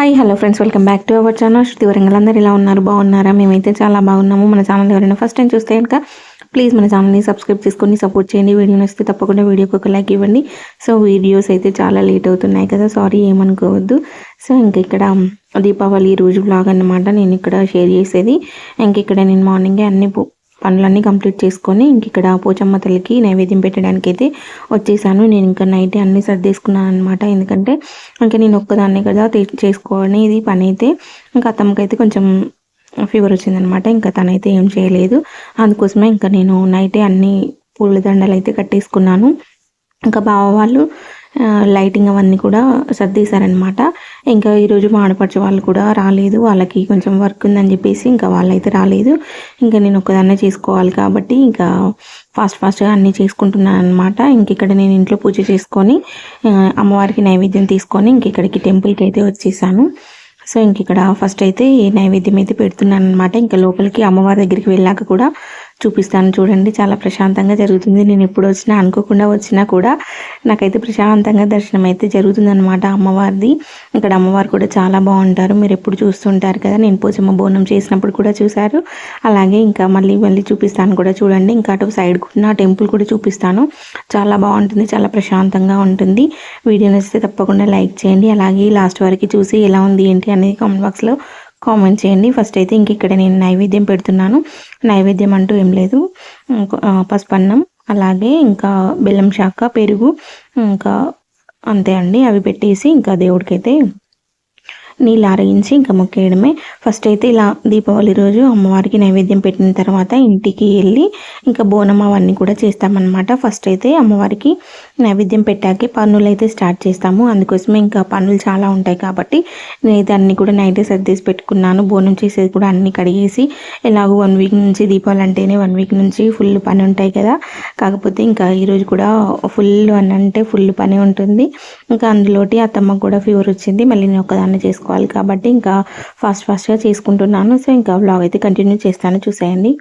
Hi hello friends welcome back to our channel. Shruti వరంగలందరూ అందరు ఇలా ఉన్నారు? బాగున్నారా? మేమైతే చాలా బాగున్నాము. మన ఛానల్ ఎవరైనా ఫస్ట్ టైం చూస్తే కనుక ప్లీజ్ మన ఛానల్ని సబ్స్క్రైబ్ చేసుకొని సపోర్ట్ చేయండి. వీడియో నచ్చితే తప్పకుండా వీడియోకి ఒక లైక్ ఇవ్వండి. సో వీడియోస్ అయితే చాలా లేట్ అవుతున్నాయి కదా. సారీ ఏమనుకోవద్దు. సో ఇంక ఇక్కడ దీపావళి రోజు బ్లాగ్ అన్నమాట నేను ఇక్కడ షేర్ చేసేది. ఇంక ఇక్కడ నేను మార్నింగే అన్ని పనులన్నీ కంప్లీట్ చేసుకొని ఇంక ఇక్కడ పోచమ్మ తల్లికి నైవేద్యం పెట్టడానికి అయితే వచ్చేసాను. నేను ఇంకా నైట్ అన్ని సర్దేసుకున్నాను అనమాట ఎందుకంటే ఇంకా నేను ఒక్కదాన్నే కదా తే- ఇది పని అయితే ఇంకా అత్తమ్మకైతే కొంచెం ఫీవర్ వచ్చిందనమాట ఇంకా తనైతే ఏం చేయలేదు. అందుకోసమే ఇంకా నేను నైటే అన్ని పూల దండలు అయితే కట్టేసుకున్నాను. ఇంకా బావ వాళ్ళు లైటింగ్ అవన్నీ కూడా సర్దేశారనమాట ఇంకా ఈరోజు మా వాళ్ళు కూడా రాలేదు. వాళ్ళకి కొంచెం వర్క్ ఉందని చెప్పేసి ఇంకా వాళ్ళైతే రాలేదు. ఇంకా నేను ఒక్కదాన్నే చేసుకోవాలి కాబట్టి ఇంకా ఫాస్ట్ ఫాస్ట్గా అన్నీ చేసుకుంటున్నాను అనమాట ఇంక ఇక్కడ నేను ఇంట్లో పూజ చేసుకొని అమ్మవారికి నైవేద్యం తీసుకొని ఇంకిక్కడికి టెంపుల్కి అయితే వచ్చేసాను. సో ఇంక ఇక్కడ ఫస్ట్ అయితే ఈ నైవేద్యం అయితే పెడుతున్నాను అనమాట ఇంకా లోపలికి అమ్మవారి దగ్గరికి వెళ్ళాక కూడా చూపిస్తాను చూడండి చాలా ప్రశాంతంగా జరుగుతుంది. నేను ఎప్పుడు వచ్చినా అనుకోకుండా వచ్చినా కూడా నాకైతే ప్రశాంతంగా దర్శనం అయితే జరుగుతుంది అనమాట అమ్మవారిది. ఇక్కడ అమ్మవారు కూడా చాలా బాగుంటారు. మీరు ఎప్పుడు చూస్తుంటారు కదా నేను పోచమ్మ బోనం చేసినప్పుడు కూడా చూశారు. అలాగే ఇంకా మళ్ళీ మళ్ళీ చూపిస్తాను కూడా చూడండి. ఇంకా అటు సైడ్ కూడా టెంపుల్ కూడా చూపిస్తాను. చాలా బాగుంటుంది చాలా ప్రశాంతంగా ఉంటుంది. వీడియో నచ్చితే తప్పకుండా లైక్ చేయండి. అలాగే లాస్ట్ వరకు చూసి ఎలా ఉంది ఏంటి అనేది కామెంట్ బాక్స్లో కామెంట్ చేయండి. ఫస్ట్ అయితే ఇంక ఇక్కడ నేను నైవేద్యం పెడుతున్నాను. నైవేద్యం అంటూ ఏం లేదు. పసుపన్నం అలాగే ఇంకా బెల్లం శాఖ పెరుగు ఇంకా అంతే అండి. అవి పెట్టేసి ఇంకా దేవుడికైతే నీళ్ళు ఆరగించి ఇంకా మొక్కేయడమే. ఫస్ట్ అయితే ఇలా దీపావళి రోజు అమ్మవారికి నైవేద్యం పెట్టిన తర్వాత ఇంటికి వెళ్ళి ఇంకా బోనం అవన్నీ కూడా చేస్తామన్నమాట. ఫస్ట్ అయితే అమ్మవారికి నైవేద్యం పెట్టాకే పనులు అయితే స్టార్ట్ చేస్తాము. అందుకోసమే ఇంకా పనులు చాలా ఉంటాయి కాబట్టి నేనైతే అన్ని కూడా నైటే సర్దేసి పెట్టుకున్నాను. బోనం చేసేది కూడా అన్నీ కడిగేసి ఎలాగో వన్ వీక్ నుంచి దీపావళి అంటేనే వన్ వీక్ నుంచి ఫుల్ పని ఉంటాయి కదా. కాకపోతే ఇంకా ఈరోజు కూడా ఫుల్ అని అంటే ఫుల్ పని ఉంటుంది. ఇంకా అందులోటి అత్తమ్మ కూడా ఫీవర్ వచ్చింది. మళ్ళీ నేను ఒకదాన్ని చేసుకోవాలి కాబట్టి ఇంకా ఫాస్ట్ ఫాస్ట్గా చేసుకుంటున్నాను. సో ఇంకా బ్లాగ్ అయితే కంటిన్యూ చేస్తాను. చూసేయండి.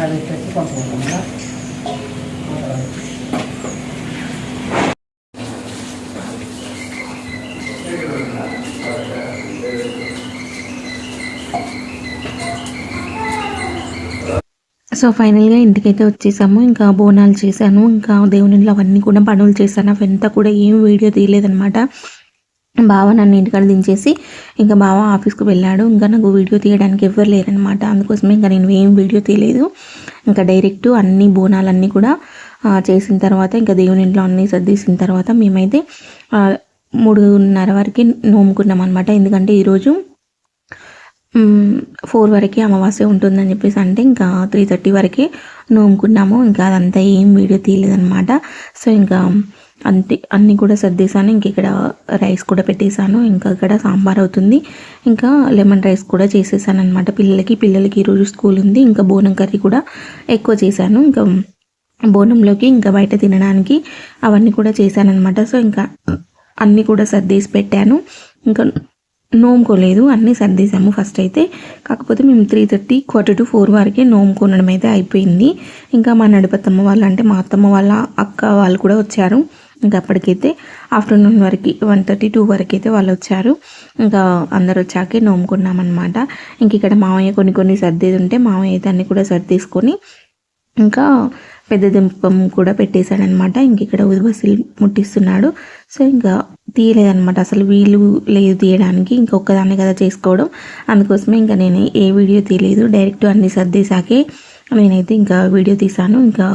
అది పెట్టి పంపుకుంటున్నా సో ఫైనల్గా ఇంటికైతే వచ్చేసాము. ఇంకా బోనాలు చేశాను. ఇంకా దేవుని అవన్నీ కూడా పనులు చేశాను. అవంతా కూడా ఏం వీడియో తీయలేదనమాట బావ నన్ను ఇంటికాడ దించేసి ఇంకా బావ ఆఫీస్కి వెళ్ళాడు. ఇంకా నాకు వీడియో తీయడానికి ఎవ్వరు లేరనమాట అందుకోసమే ఇంకా నేను ఏం వీడియో తీయలేదు. ఇంకా డైరెక్ట్ అన్ని బోనాలన్నీ కూడా చేసిన తర్వాత ఇంకా దేవుని ఇంట్లో అన్నీ సర్దేసిన తర్వాత మేమైతే మూడున్నర వరకు నోముకున్నాం అనమాట ఎందుకంటే ఈరోజు ఫోర్ వరకే అమావాస్య ఉంటుందని చెప్పేసి అంటే ఇంకా త్రీ థర్టీ వరకే నోముకున్నాము. ఇంకా అదంతా ఏం వీడియో తీయలేదన్నమాట. సో ఇంకా అంతే అన్నీ కూడా సర్దేశాను. ఇంక ఇక్కడ రైస్ కూడా పెట్టేశాను. ఇంకా ఇక్కడ సాంబార్ అవుతుంది. ఇంకా లెమన్ రైస్ కూడా చేసేసాను అనమాట పిల్లలకి పిల్లలకి ఈరోజు స్కూల్ ఉంది. ఇంకా బోనం కర్రీ కూడా ఎక్కువ చేశాను. ఇంకా బోనంలోకి ఇంకా బయట తినడానికి అవన్నీ కూడా చేశానమాట సో ఇంకా అన్నీ కూడా సర్దేసి పెట్టాను. ఇంకా నోముకోలేదు. అన్నీ సర్దేశాము ఫస్ట్ అయితే. కాకపోతే మేము three thirty quarter to four వరకే నోముకోనడం అయితే అయిపోయింది. ఇంకా మా నడిపత్తమ్మ వాళ్ళు అంటే మా అత్తమ్మ వాళ్ళ అక్క వాళ్ళు కూడా వచ్చారు. ఇంకా అప్పటికైతే ఆఫ్టర్నూన్ వరకు వన్ థర్టీ టూ వరకు అయితే వాళ్ళు వచ్చారు. ఇంకా అందరు వచ్చాకే నోముకున్నామన్నమాట. ఇంక ఇక్కడ మామయ్య కొన్ని కొన్ని సర్దేది ఉంటే మామయ్య అయితే అన్నీ కూడా సర్దేసుకొని ఇంకా పెద్ద దింపం కూడా పెట్టేశాడనమాట ఇంక ఇక్కడ ఉదిబస్సులు ముట్టిస్తున్నాడు. సో ఇంకా తీయలేదనమాట అసలు వీలు లేదు తీయడానికి. ఇంకా ఒక్కదాన్నే కదా చేసుకోవడం. అందుకోసమే ఇంకా నేను ఏ వీడియో తీయలేదు. డైరెక్ట్ అన్ని సర్దేశాకే నేనైతే ఇంకా వీడియో తీశాను. ఇంకా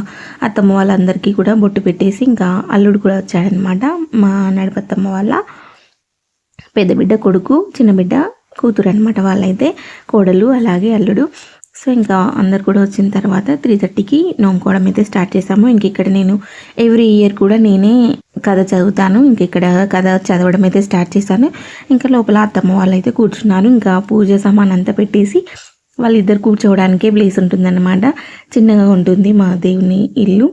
అత్తమ్మ వాళ్ళందరికీ కూడా బొట్టు పెట్టేసి ఇంకా అల్లుడు కూడా వచ్చాడనమాట మా నడిపత్తమ్మ వాళ్ళ పెద్ద బిడ్డ కొడుకు చిన్న బిడ్డ కూతురు అనమాట వాళ్ళైతే. కోడలు అలాగే అల్లుడు. సో ఇంకా అందరు కూడా వచ్చిన తర్వాత త్రీ థర్టీకి నోముకోవడం అయితే స్టార్ట్ చేసాము ఇంక ఇక్కడ నేను ఎవ్రీ ఇయర్ కూడా నేనే కథ చదువుతాను. ఇంక ఇక్కడ కథ చదవడం అయితే స్టార్ట్ చేశాను. ఇంకా లోపల అత్తమ్మ వాళ్ళు అయితే కూర్చున్నారు. ఇంకా పూజ సామాన్ అంతా పెట్టేసి వాళ్ళిద్దరు కూర్చోవడానికే ప్లేస్ ఉంటుందన్నమాట. చిన్నగా ఉంటుంది మా దేవుని ఇల్లు.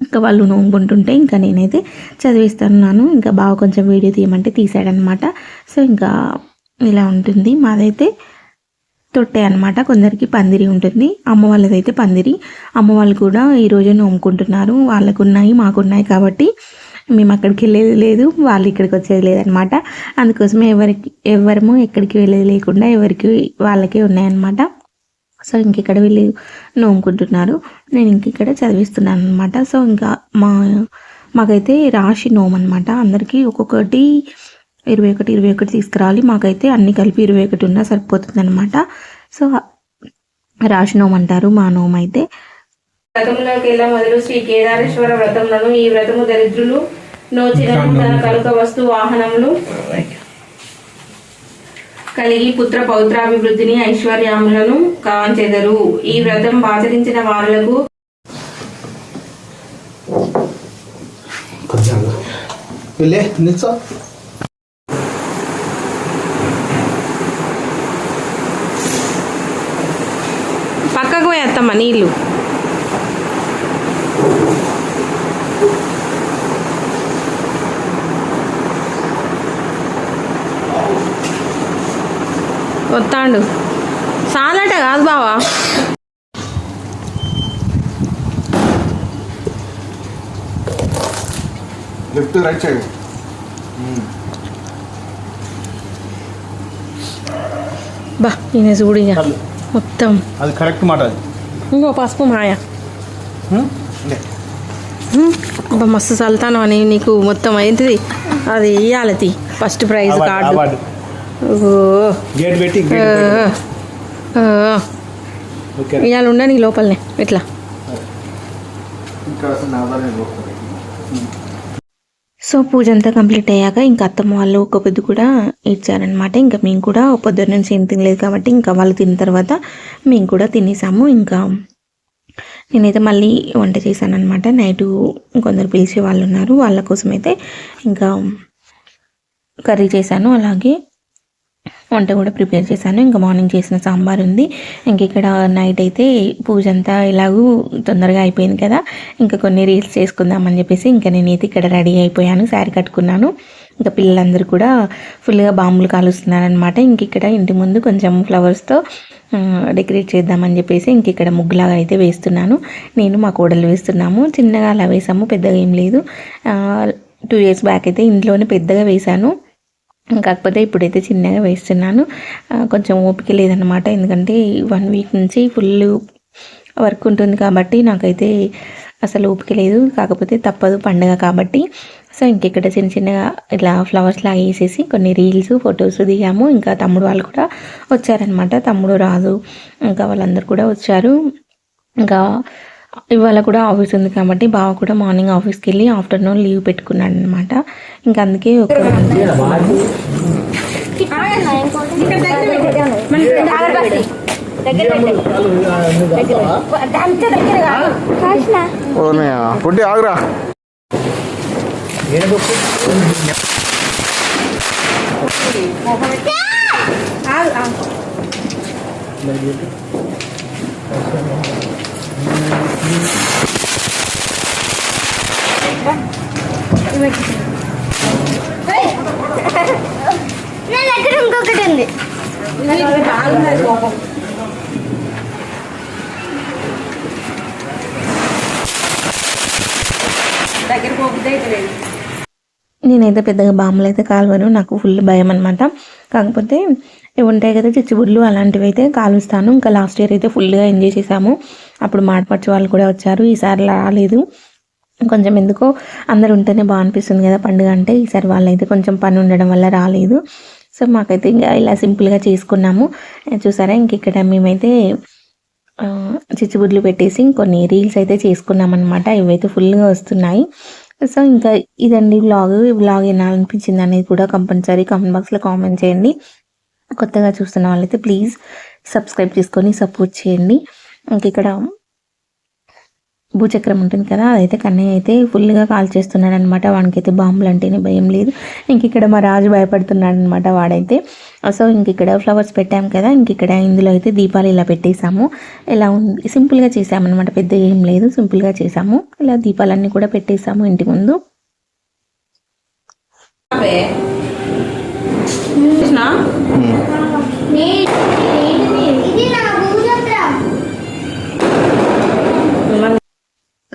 ఇంకా వాళ్ళు నోముకుంటుంటే ఇంకా నేనైతే చదివిస్తున్నాను. ఇంకా బాగా కొంచెం వీడియో తీయమంటే తీసాడనమాట సో ఇంకా ఇలా ఉంటుంది. మాదైతే తొట్టే అనమాట కొందరికి పందిరి ఉంటుంది. అమ్మ వాళ్ళదైతే పందిరి. అమ్మ వాళ్ళు కూడా ఈరోజే నోముకుంటున్నారు. వాళ్ళకు ఉన్నాయి మాకు ఉన్నాయి కాబట్టి మేము అక్కడికి వెళ్ళేది లేదు వాళ్ళు ఇక్కడికి వచ్చేది లేదనమాట. అందుకోసమే ఎవరికి ఎవరము ఎక్కడికి వెళ్ళేది లేకుండా ఎవరికి వాళ్ళకే ఉన్నాయన్నమాట. సో ఇంక ఇక్కడ నోముకుంటున్నారు. నేను ఇంక ఇక్కడ చదివిస్తున్నాను అనమాట సో ఇంకా మా మాకైతే రాశి నోము అనమాట అందరికీ ఒక్కొక్కటి ఇరవై ఒకటి ఇరవై ఒకటి తీసుకురావాలి మాకైతే అన్ని కలిపి ఇరవై ఒకటి ఉన్నా సరిపోతుంది అనమాట సో రాశి నోము అంటారు మా నోము అయితే వ్రతములోకి ఎలా మొదలు శ్రీ కేదారేశ్వర వ్రతములను. ఈ వ్రతము దరిద్రులు నోచిన తన కనుక వస్తు వాహనములు కలిగి పుత్ర పౌత్రాభివృద్ధిని ఐశ్వర్యములను కాంచెదరు. ఈ వ్రతం ఆచరించిన వారులకు పక్కకు వేస్తామా నీళ్ళు. వస్తాండు. చాలట కాదు బావా. Left right side. బా ఈయన చూడు ఇక. మొత్తం. అది కరెక్ట్ మాట అది. ఇంకో పసుపు మాయ. అబ్బా మస్తు చల్తాను అని నీకు మొత్తం ఏంటిది అది ఇయ్యాలతి ఫస్ట్ ప్రైజ్ కార్డు. గేట్ పెట్టి ఇవాళ ఉండ నీ లోపలనే ఇట్లా. సో పూజ అంతా కంప్లీట్ అయ్యాక ఇంకా అత్తమ్మ వాళ్ళు ఒక పొద్దు కూడా ఇచ్చారనమాట ఇంకా మేము కూడా పొద్దున్న నుంచి ఏం తినలేదు కాబట్టి ఇంకా వాళ్ళు తిన్న తర్వాత మేము కూడా తినేసాము. ఇంకా నేనైతే మళ్ళీ వంట చేశాను అనమాట నైట్ కొందరు పిలిచే వాళ్ళు ఉన్నారు. వాళ్ళ కోసం అయితే ఇంకా కర్రీ చేశాను అలాగే. వంట కూడా ప్రిపేర్ చేశాను. ఇంకా మార్నింగ్ చేసిన సాంబార్ ఉంది. ఇంక ఇక్కడ నైట్ అయితే పూజ అంతా ఇలాగూ తొందరగా అయిపోయింది కదా. ఇంకా కొన్ని రీల్స్ చేసుకుందామని చెప్పేసి ఇంకా నేనైతే ఇక్కడ రెడీ అయిపోయాను. శారీ కట్టుకున్నాను. ఇంకా పిల్లలందరూ కూడా ఫుల్గా బాంబులు కాలుస్తున్నారనమాట ఇంక ఇక్కడ ఇంటి ముందు కొంచెం ఫ్లవర్స్తో డెకరేట్ చేద్దామని చెప్పేసి ఇంక ఇక్కడ ముగ్గులాగా అయితే వేస్తున్నాను. నేను మా కోడలు వేస్తున్నాము. చిన్నగా అలా వేసాము పెద్దగా ఏం లేదు. టూ ఇయర్స్ బ్యాక్ అయితే ఇంట్లోనే పెద్దగా వేశాను. కాకపోతే ఇప్పుడైతే చిన్నగా వేస్తున్నాను. కొంచెం ఓపిక లేదనమాట ఎందుకంటే వన్ వీక్ నుంచి ఫుల్ వర్క్ ఉంటుంది కాబట్టి నాకైతే అసలు ఓపిక లేదు. కాకపోతే తప్పదు పండగ కాబట్టి. సో ఇంకెక్కడ చిన్న చిన్నగా ఇట్లా ఫ్లవర్స్ లాగా వేసేసి కొన్ని రీల్స్ ఫొటోస్ దిగాము. ఇంకా తమ్ముడు వాళ్ళు కూడా వచ్చారనమాట తమ్ముడు రాజు ఇంకా వాళ్ళందరూ కూడా వచ్చారు. ఇంకా ఇవాళ కూడా ఆఫీస్ ఉంది కాబట్టి బావ కూడా మార్నింగ్ ఆఫీస్కి వెళ్ళి ఆఫ్టర్నూన్ లీవ్ పెట్టుకున్నాడు అనమాట ఇంకా అందుకే ఒక పొట్టి. ఆగురా. నా దగ్గర ఇంకొకటి ఉంది. దగ్గర పోతే లేదు నేనైతే పెద్దగా బాంబులు అయితే కాలువను నాకు ఫుల్ భయం అనమాట కాకపోతే ఇవి ఉంటాయి కదా చిచ్చుబుడ్లు అలాంటివి అయితే కాలుస్తాను. ఇంకా లాస్ట్ ఇయర్ అయితే ఫుల్గా ఎంజాయ్ చేసాము అప్పుడు మాటపడిచే వాళ్ళు కూడా వచ్చారు. ఈసారి రాలేదు. కొంచెం ఎందుకో అందరు ఉంటేనే బాగా అనిపిస్తుంది కదా పండుగ అంటే. ఈసారి వాళ్ళైతే కొంచెం పని ఉండడం వల్ల రాలేదు. సో మాకైతే ఇంకా ఇలా సింపుల్గా చేసుకున్నాము. చూసారా? ఇంక ఇక్కడ మేమైతే చిచ్చుబుడ్లు పెట్టేసి కొన్ని రీల్స్ అయితే చేసుకున్నాం అనమాట ఇవైతే ఫుల్గా వస్తున్నాయి. సో ఇంకా ఇదండి వ్లాగ్ ఈ వ్లాగ్ ఎలా అనిపించింది అనేది కూడా కంపల్సరీ కామెంట్ బాక్స్లో కామెంట్ చేయండి. కొత్తగా చూస్తున్న వాళ్ళైతే ప్లీజ్ సబ్స్క్రైబ్ చేసుకొని సపోర్ట్ చేయండి. ఇంక ఇక్కడ భూచక్రం ఉంటుంది కదా అదైతే కన్నయ్య అయితే ఫుల్గా కాల్ చేస్తున్నాడు అనమాట వానికైతే బాంబులు అంటేనే భయం లేదు. ఇంక ఇక్కడ మా రాజు భయపడుతున్నాడు అనమాట వాడైతే. సో ఇంక ఇక్కడ ఫ్లవర్స్ పెట్టాం కదా ఇంక ఇక్కడ ఇందులో అయితే దీపాలు ఇలా పెట్టేసాము ఇలా ఉంది సింపుల్గా చేసామన్నమాట పెద్ద ఏం లేదు. సింపుల్గా చేసాము ఇలా దీపాలన్నీ కూడా పెట్టేసాము ఇంటి ముందు. ఆపే. చూసినా? ఇది నా భూచక్రం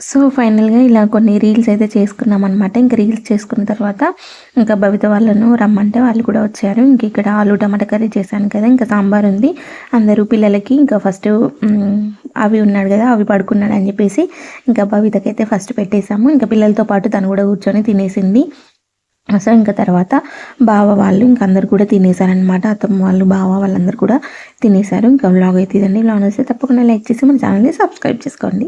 సో ఫైనల్గా ఇలా కొన్ని రీల్స్ అయితే చేసుకున్నాం అనమాట ఇంకా రీల్స్ చేసుకున్న తర్వాత ఇంకా భవిత వాళ్ళను రమ్మంటే వాళ్ళు కూడా వచ్చారు. ఇంక ఇక్కడ ఆలు టమాటా కర్రీ చేశాను కదా ఇంకా సాంబార్ ఉంది. అందరూ పిల్లలకి ఇంకా ఫస్ట్ అవి ఉన్నాడు కదా అవి పడుకున్నాడు అని చెప్పేసి ఇంకా భవితకైతే ఫస్ట్ పెట్టేశాము. ఇంకా పిల్లలతో పాటు తను కూడా కూర్చొని తినేసింది. సో ఇంకా తర్వాత బావ వాళ్ళు ఇంక అందరు కూడా తినేశారనమాట అత్తమ్మ వాళ్ళు బావ వాళ్ళందరూ కూడా తినేశారు. ఇంకా వ్లాగ్ అయితే ఇదండి వ్లాగ్ వస్తే తప్పకుండా లైక్ చేసి మన ఛానల్ని సబ్స్క్రైబ్ చేసుకోండి.